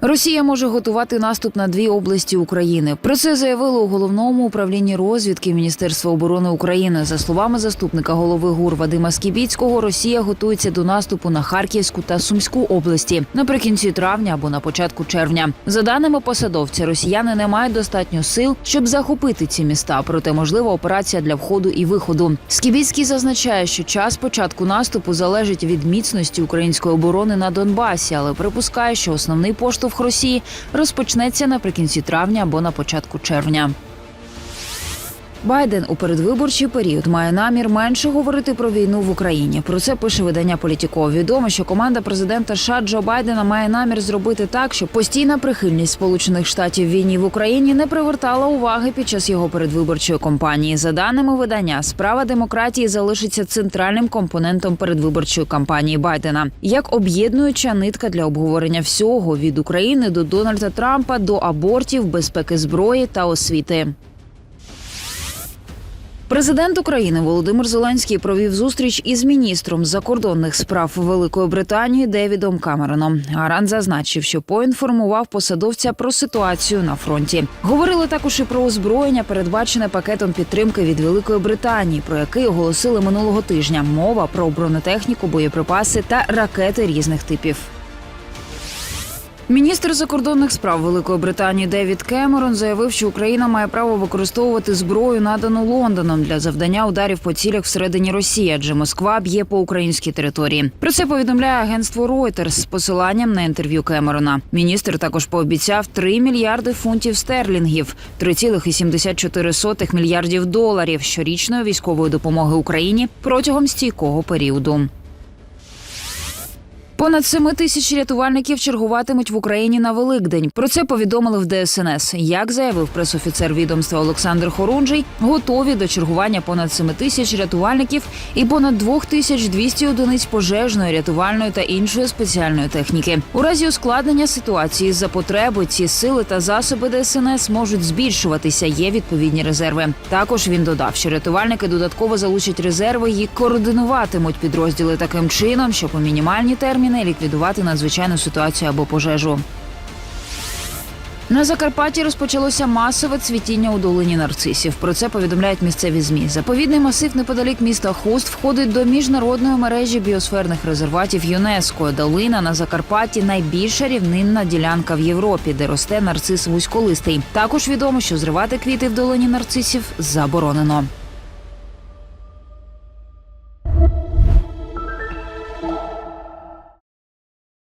Росія може готувати наступ на дві області України. Про це заявили у головному управлінні розвідки Міністерства оборони України. За словами заступника голови ГУР Вадима Скібіцького, Росія готується до наступу на Харківську та Сумську області наприкінці травня або на початку червня. За даними посадовця, росіяни не мають достатньо сил, щоб захопити ці міста. Проте можлива операція для входу і виходу. Скібіцький зазначає, що час початку наступу залежить від міцності української оборони на Донбасі, але припускає, що основний поштовх Росії розпочнеться наприкінці травня або на початку червня. Байден у передвиборчий період має намір менше говорити про війну в Україні. Про це пише видання Політіко. Відомо, що команда президента США Джо Байдена має намір зробити так, щоб постійна прихильність Сполучених Штатів війні в Україні не привертала уваги під час його передвиборчої кампанії. За даними видання, справа демократії залишиться центральним компонентом передвиборчої кампанії Байдена як об'єднуюча нитка для обговорення всього від України до Дональда Трампа до абортів, безпеки зброї та освіти. Президент України Володимир Зеленський провів зустріч із міністром закордонних справ Великої Британії Девідом Камероном. Гарант зазначив, що поінформував посадовця про ситуацію на фронті. Говорили також і про озброєння, передбачене пакетом підтримки від Великої Британії, про який оголосили минулого тижня. Мова про бронетехніку, боєприпаси та ракети різних типів. Міністр закордонних справ Великої Британії Девід Кемерон заявив, що Україна має право використовувати зброю, надану Лондоном для завдання ударів по цілях всередині Росії, адже Москва б'є по українській території. Про це повідомляє агентство Reuters з посиланням на інтерв'ю Кемерона. Міністр також пообіцяв 3 мільярди фунтів стерлінгів, 3,74 мільярдів доларів щорічної військової допомоги Україні протягом стійкого періоду. Понад семи тисяч рятувальників чергуватимуть в Україні на Великдень. Про це повідомили в ДСНС. Як заявив пресофіцер відомства Олександр Хорунжий, готові до чергування понад семи тисяч рятувальників і понад двох тисяч 200 одиниць пожежної, рятувальної та іншої спеціальної техніки. У разі ускладнення ситуації за потреби ці сили та засоби ДСНС можуть збільшуватися. Є відповідні резерви. Також він додав, що рятувальники додатково залучать резерви і координуватимуть підрозділи таким чином, щоб у мінімальні терміни ліквідувати надзвичайну ситуацію або пожежу. На Закарпатті розпочалося масове цвітіння у долині нарцисів. Про це повідомляють місцеві змі. Заповідний масив неподалік міста Хуст входить до міжнародної мережі біосферних резерватів ЮНЕСКО. Долина на Закарпатті найбільша рівнинна ділянка в Європі, де росте нарцис вузьколистий. Також відомо, що зривати квіти в долині нарцисів заборонено.